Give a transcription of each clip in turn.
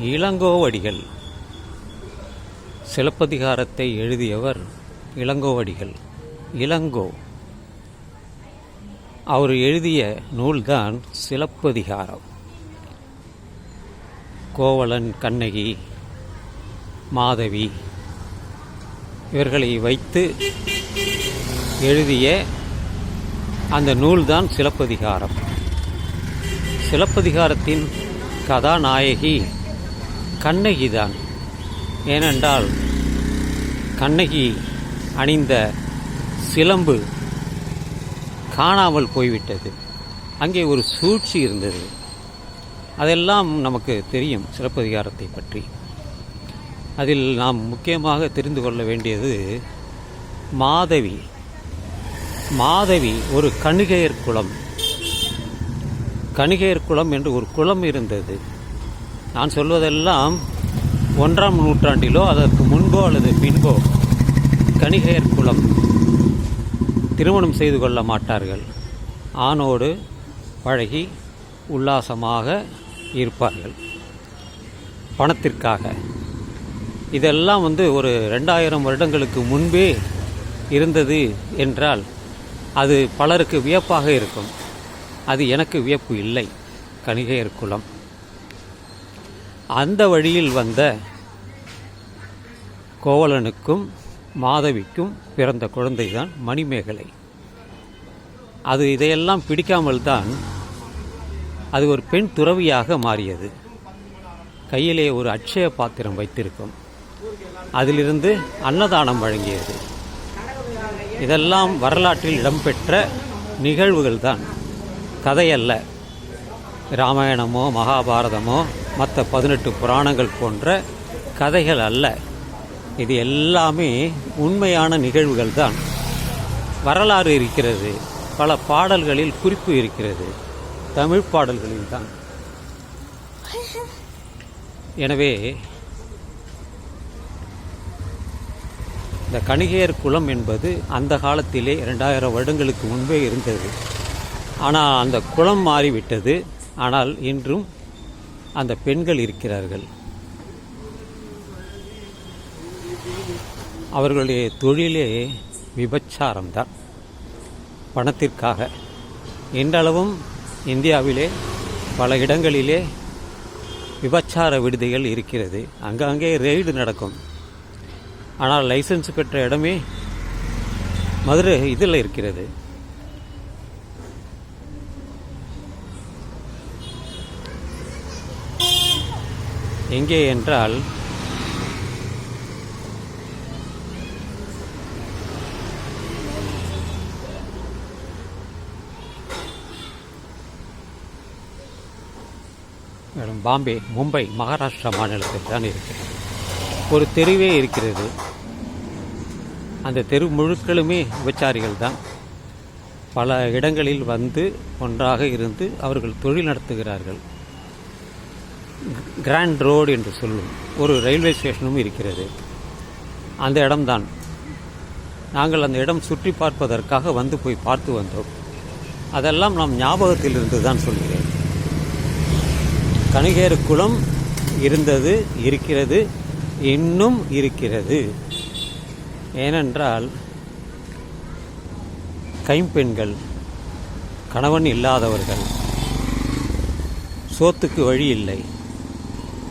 இளங்கோவடிகள். சிலப்பதிகாரத்தை எழுதியவர் இளங்கோவடிகள். இளங்கோ. அவர் எழுதிய நூல்தான் சிலப்பதிகாரம். கோவலன் கண்ணகி மாதவி இவர்களை வைத்து எழுதிய அந்த நூல்தான் சிலப்பதிகாரம். சிலப்பதிகாரத்தின் கதாநாயகி கண்ணகிதான். ஏனென்றால் கண்ணகி அணிந்த சிலம்பு காணாமல் போய்விட்டது. அங்கே ஒரு சூழ்ச்சி இருந்தது. அதெல்லாம் நமக்கு தெரியும் சிலப்பதிகாரத்தை பற்றி. அதில் நாம் முக்கியமாக தெரிந்து கொள்ள வேண்டியது மாதவி. மாதவி ஒரு கணிகையர் குளம் கணிகையர் குளம் என்று ஒரு குலம் இருந்தது. நான் சொல்வதெல்லாம் ஒன்றாம் நூற்றாண்டிலோ அதற்கு முன்போ அல்லது பின்போ கணிகையர் குலம் திருமணம் செய்து கொள்ள மாட்டார்கள். ஆணோடு பழகி உல்லாசமாக இருப்பார்கள். பணத்திற்காக. இதெல்லாம் வந்து ஒரு ரெண்டாயிரம் வருடங்களுக்கு முன்பே இருந்தது என்றால் அது பலருக்கு வியப்பாக இருக்கும். அது எனக்கு வியப்பு இல்லை. கணிகையர் குலம். அந்த வழியில் வந்த கோவலனுக்கும் மாதவிக்கும் பிறந்த குழந்தைதான் மணிமேகலை. அது இதையெல்லாம் பிடிக்காமல் தான் அது ஒரு பெண் துறவியாக மாறியது. கையிலே ஒரு அட்சய பாத்திரம் வைத்திருக்கும். அதிலிருந்து அன்னதானம் வழங்கியது. இதெல்லாம் வரலாற்றில் இடம்பெற்ற நிகழ்வுகள் தான் கதையல்ல. ராமாயணமோ மகாபாரதமோ மற்ற பதினெட்டு புராணங்கள் போன்ற கதைகள் அல்ல. இது எல்லாமே உண்மையான நிகழ்வுகள் தான் வரலாறு இருக்கிறது. பல பாடல்களில் குறிப்பு இருக்கிறது. தமிழ் பாடல்களில் தான். எனவே இந்த கணிகையர் குலம் என்பது அந்த காலத்திலே இரண்டாயிரம் வருடங்களுக்கு முன்பே இருந்தது. ஆனால் அந்த குலம் மாறிவிட்டது. ஆனால் இன்றும் அந்த பெண்கள் இருக்கிறார்கள். அவர்களுடைய தொழிலே விபச்சாரம்தான். பணத்திற்காக. இன்றளவும் இந்தியாவிலே பல இடங்களிலே விபச்சார விடுதிகள் இருக்கிறது. அங்கங்கே ரெய்டு நடக்கும். ஆனால் லைசன்ஸ் பெற்ற இடமே மதுரை இதில் இருக்கிறது. எங்கே என்றால் மேடம் பாம்பே மும்பை மகாராஷ்டிரா மாநிலத்தில் தான் இருக்கிறது. ஒரு தெருவே இருக்கிறது. அந்த தெரு முழுக்களுமே விபச்சாரிகள் தான். பல இடங்களில் வந்து ஒன்றாக இருந்து அவர்கள் தொழில் நடத்துகிறார்கள். கிராண்ட் ரோடு என்று சொல்லும் ஒரு ரயில்வே ஸ்டேஷனும் இருக்கிறது. அந்த இடம்தான். நாங்கள் அந்த இடம் சுற்றி பார்ப்பதற்காக வந்து போய் பார்த்து வந்தோம். அதெல்லாம் நாம் ஞாபகத்தில் இருந்து தான் சொல்கிறேன். கணிகேறு குளம் இருந்தது இருக்கிறது இன்னும் இருக்கிறது. ஏனென்றால் கைம்பெண்கள் கணவன் இல்லாதவர்கள் சோத்துக்கு வழி இல்லை.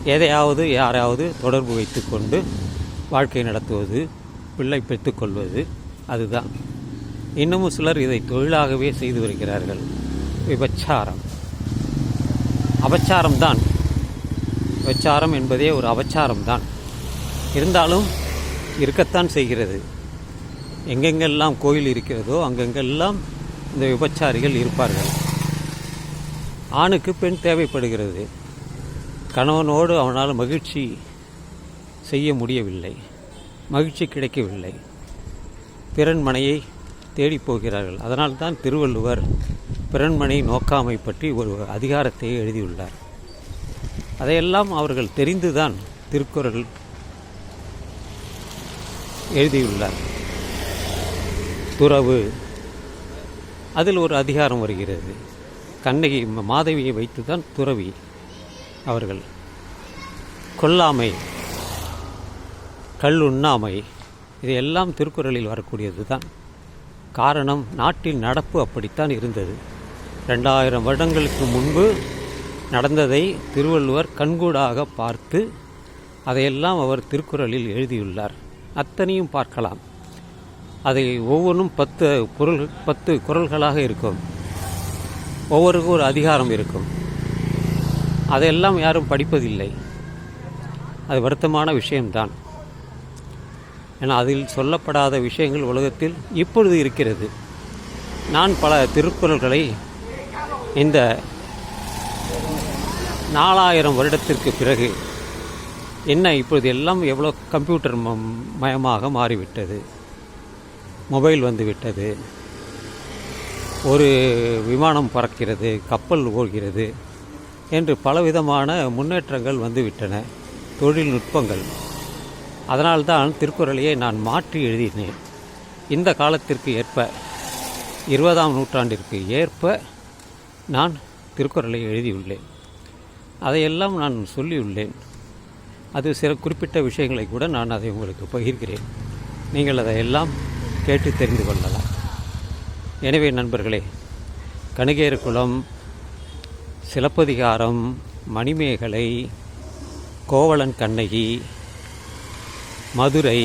எதையாவது யாராவது தொடர்பு வைத்துக்கொண்டு வாழ்க்கை நடத்துவது பிள்ளை பெற்றுக்கொள்வது அதுதான். இன்னமும் சிலர் இதை தொழிலாகவே செய்து வருகிறார்கள். விபச்சாரம். அபச்சாரம்தான். விபச்சாரம் என்பதே ஒரு அபச்சாரம்தான். இருந்தாலும் இருக்கத்தான் செய்கிறது. எங்கெங்கெல்லாம் கோயில் இருக்கிறதோ அங்கெங்கெல்லாம் இந்த விபச்சாரிகள் இருப்பார்கள். ஆணுக்கு பெண் தேவைப்படுகிறது. கணவனோடு அவனால் மகிழ்ச்சி செய்ய முடியவில்லை. மகிழ்ச்சி கிடைக்கவில்லை. பிறன்மனையை தேடி போகிறார்கள். அதனால் தான் திருவள்ளுவர் பிறன்மனை நோக்காமை பற்றி ஒரு அதிகாரத்தை எழுதியுள்ளார். அதையெல்லாம் அவர்கள் தெரிந்துதான் திருக்குறள் எழுதியுள்ளார். துறவு. அதில் ஒரு அதிகாரம் வருகிறது. கண்ணகி மாதவியை வைத்து தான் துறவி. அவர்கள். கொல்லாமை கல் உண்ணாமை இது எல்லாம் திருக்குறளில் வரக்கூடியது தான் காரணம் நாட்டின் நடப்பு அப்படித்தான் இருந்தது. ரெண்டாயிரம் வருடங்களுக்கு முன்பு நடந்ததை திருவள்ளுவர் கண்கூடாக பார்த்து அதையெல்லாம் அவர் திருக்குறளில் எழுதியுள்ளார். அத்தனையும் பார்க்கலாம். அதை ஒவ்வொன்றும் பத்து பொருள் பத்து குறள்களாக இருக்கும். ஒவ்வொருக்கும் ஒரு அதிகாரம் இருக்கும். அதையெல்லாம் யாரும் படிப்பதில்லை. அது வருத்தமான விஷயம்தான். ஏன்னா அதில் சொல்லப்படாத விஷயங்கள் உலகத்தில் இப்பொழுது இருக்கிறது. நான் பல திருக்குறள்களை இந்த நாலாயிரம் வருடத்திற்கு பிறகு என்ன இப்பொழுது எல்லாம் எவ்வளோ கம்ப்யூட்டர் ம- மயமாக மாறிவிட்டது. மொபைல் வந்து விட்டது ஒரு விமானம் பறக்கிறது கப்பல் ஓடுகிறது. என்று பலவிதமான முன்னேற்றங்கள் வந்துவிட்டன. தொழில்நுட்பங்கள். அதனால்தான் திருக்குறளையே நான் மாற்றி எழுதினேன். இந்த காலத்திற்கு ஏற்ப இருபதாம் நூற்றாண்டிற்கு ஏற்ப நான் திருக்குறளை எழுதியுள்ளேன். அதையெல்லாம் நான் சொல்லியுள்ளேன். அது சில குறிப்பிட்ட விஷயங்களை கூட நான் அதை உங்களுக்கு பகிர்கிறேன். நீங்கள் அதையெல்லாம் கேட்டு தெரிந்து கொள்ளலாம். எனவே நண்பர்களே கணிகேறு குளம் சிலப்பதிகாரம் மணிமேகலை கோவலன் கண்ணகி மதுரை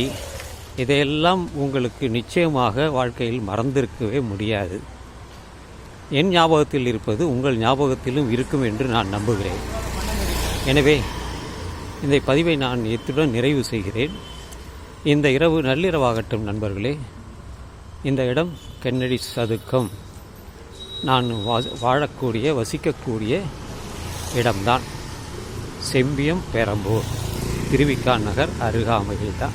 இதையெல்லாம் உங்களுக்கு நிச்சயமாக வாழ்க்கையில் மறந்திருக்கவே முடியாது. என் ஞாபகத்தில் இருப்பது உங்கள் ஞாபகத்திலும் இருக்கும் என்று நான் நம்புகிறேன். எனவே இந்த பதிவை நான் இத்துடன் நிறைவு செய்கிறேன். இந்த இரவு நள்ளிரவாகட்டும் நண்பர்களே. இந்த இடம் கென்னடி சதுக்கம். நான் வா- வாழக்கூடிய வசிக்கக்கூடிய இடம்தான். செம்பியம் பெரம்பூர் திருவிக்கா நகர் அருகாமையில் தான்